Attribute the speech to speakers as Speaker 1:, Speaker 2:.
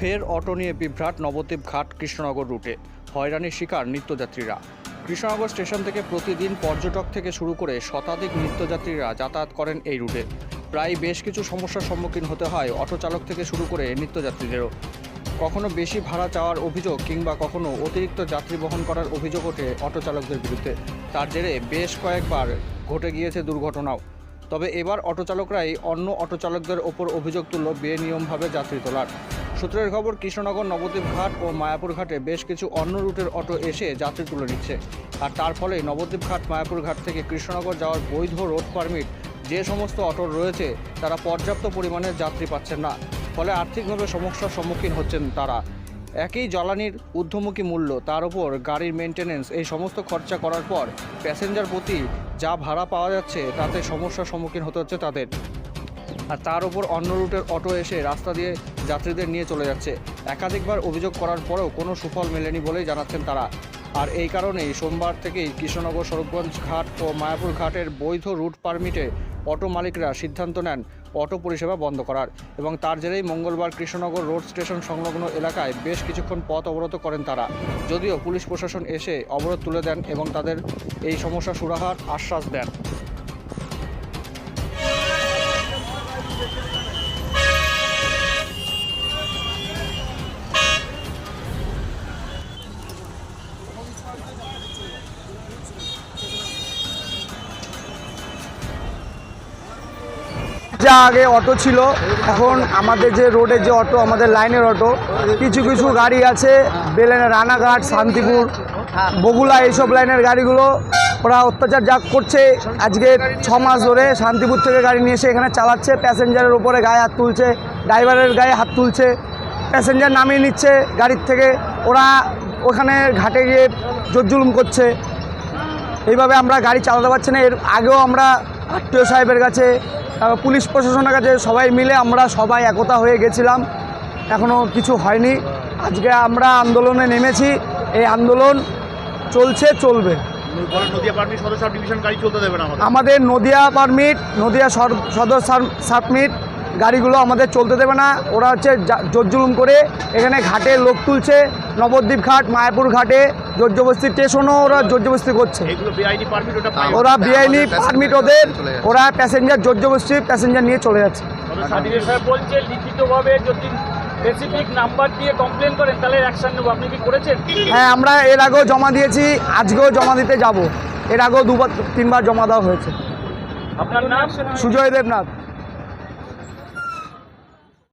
Speaker 1: ফের অটো নিয়ে বিভ্রাট নবদ্বীপ ঘাট কৃষ্ণনগর রুটে। হয়রানির শিকার নিত্যযাত্রীরা। কৃষ্ণনগর স্টেশন থেকে প্রতিদিন পর্যটক থেকে শুরু করে শতাধিক নিত্যযাত্রীরা যাতায়াত করেন এই রুটে। প্রায় বেশ কিছু সমস্যার সম্মুখীন হতে হয় অটো চালক থেকে শুরু করে নিত্যযাত্রীদেরও। কখনো বেশি ভাড়া চাওয়ার অভিযোগ কিংবা কখনো অতিরিক্ত যাত্রী বহন করার অভিযোগ ওঠে অটো চালকদের বিরুদ্ধে। তার জেরে বেশ কয়েকবার ঘটে গিয়েছে দুর্ঘটনাও। তবে এবার অটো চালকরাই অন্য অটো চালকদের ওপর অভিযোগ তুলল বেনিয়মভাবে যাত্রী তোলার। সূত্রের খবর, কৃষ্ণনগর নবদ্বীপ ঘাট ও মায়াপুর ঘাটে বেশ কিছু অন্য রুটের অটো এসে যাত্রী তুলে নিচ্ছে। আর তার ফলে নবদ্বীপ ঘাট মায়াপুর ঘাট থেকে কৃষ্ণনগর যাওয়ার বৈধ রোড পারমিট যে সমস্ত অটো রয়েছে, তারা পর্যাপ্ত পরিমাণে যাত্রী পাচ্ছেন না। ফলে আর্থিকভাবে সমস্যার সম্মুখীন হচ্ছেন তারা। একই জ্বালানির ঊর্ধ্বমুখী মূল্য, তার উপর গাড়ির মেনটেনেন্স এই সমস্ত খরচা করার পর প্যাসেঞ্জার প্রতি যা ভাড়া পাওয়া যাচ্ছে, তাতে সমস্যার সম্মুখীন হতে হচ্ছে তাদের। আর তার উপর অন্য রুটের অটো এসে রাস্তা দিয়ে যাত্রীদের নিয়ে চলে যাচ্ছে। একাধিকবার অভিযোগ করার পরেও কোনো সুফল মেলেনি বলেই জানাচ্ছেন তারা। আর এই কারণেই সোমবার থেকেই কৃষ্ণনগর সড়কগঞ্জ ঘাট ও মায়াপুর ঘাটের বৈধ রুট পারমিটে অটো মালিকরা সিদ্ধান্ত নেন অটো পরিষেবা বন্ধ করার এবং তার জেরেই মঙ্গলবার কৃষ্ণনগর রোড স্টেশন সংলগ্ন এলাকায় বেশ কিছুক্ষণ পথ অবরোধ করেন তারা। যদিও পুলিশ প্রশাসন এসে অবরোধ তুলে দেন এবং তাদের এই সমস্যা সুরাহার আশ্বাস দেন।
Speaker 2: যা আগে অটো ছিল, এখন আমাদের যে রোডের যে অটো, আমাদের লাইনের অটো, কিছু কিছু গাড়ি আছে, বেলেন রানাঘাট, শান্তিপুর, বগুলা এইসব লাইনের গাড়িগুলো, ওরা অত্যাচার যা করছে, আজকে ছ মাস ধরে শান্তিপুর থেকে গাড়ি নিয়ে এসে এখানে চালাচ্ছে, প্যাসেঞ্জারের উপরে গায়ে হাত তুলছে ড্রাইভারের গায়ে হাত তুলছে, প্যাসেঞ্জার নামিয়ে নিচ্ছে গাড়ির থেকে, ওরা ওখানে ঘাটে গিয়ে জোরজুলুম করছে। এইভাবে আমরা গাড়ি চালাতে পারছি না, এর আগেও আমরা আত্মীয় সাহেবের কাছে পুলিশ প্রশাসনের কাছে সবাই মিলে আমরা সবাই একতা হয়ে গেছিলাম। এখনও কিছু হয়নি। আজকে আমরা আন্দোলনে নেমেছি। এই আন্দোলন চলছে চলবে।
Speaker 3: আমাদের?
Speaker 2: নদিয়া পারমিট নদিয়া সর- সদর সাবমিট গাড়িগুলো আমাদের চলতে দেবে না। ওরা হচ্ছে জোরজুলুম করে এখানে ঘাটে লোক তুলছে নবদ্বীপ ঘাট মায়াপুর ঘাটে জোরজবস্তি স্টেশনও ওরা জোরজবস্তি করছে।
Speaker 3: এগুলো বেআইনি পারমিট ওটা পাই
Speaker 2: ওরা বেআইনি পারমিট ওদের ওরা প্যাসেঞ্জার জোরজবস্তি প্যাসেঞ্জার নিয়ে চলে যাচ্ছে।
Speaker 4: বলছে লিখিতভাবে যদি স্পেসিফিক নাম্বার দিয়ে কমপ্লেন করেন তাহলে অ্যাকশন নেব। আপনি কি করেছেন?
Speaker 2: হ্যাঁ আমরা এর আগেও জমা দিয়েছি আজকেও জমা দিতে যাব। এর আগেও দুবার তিনবার জমা দেওয়া হয়েছে।
Speaker 4: আপনার নাম?
Speaker 2: সুজয় দেবনাথ।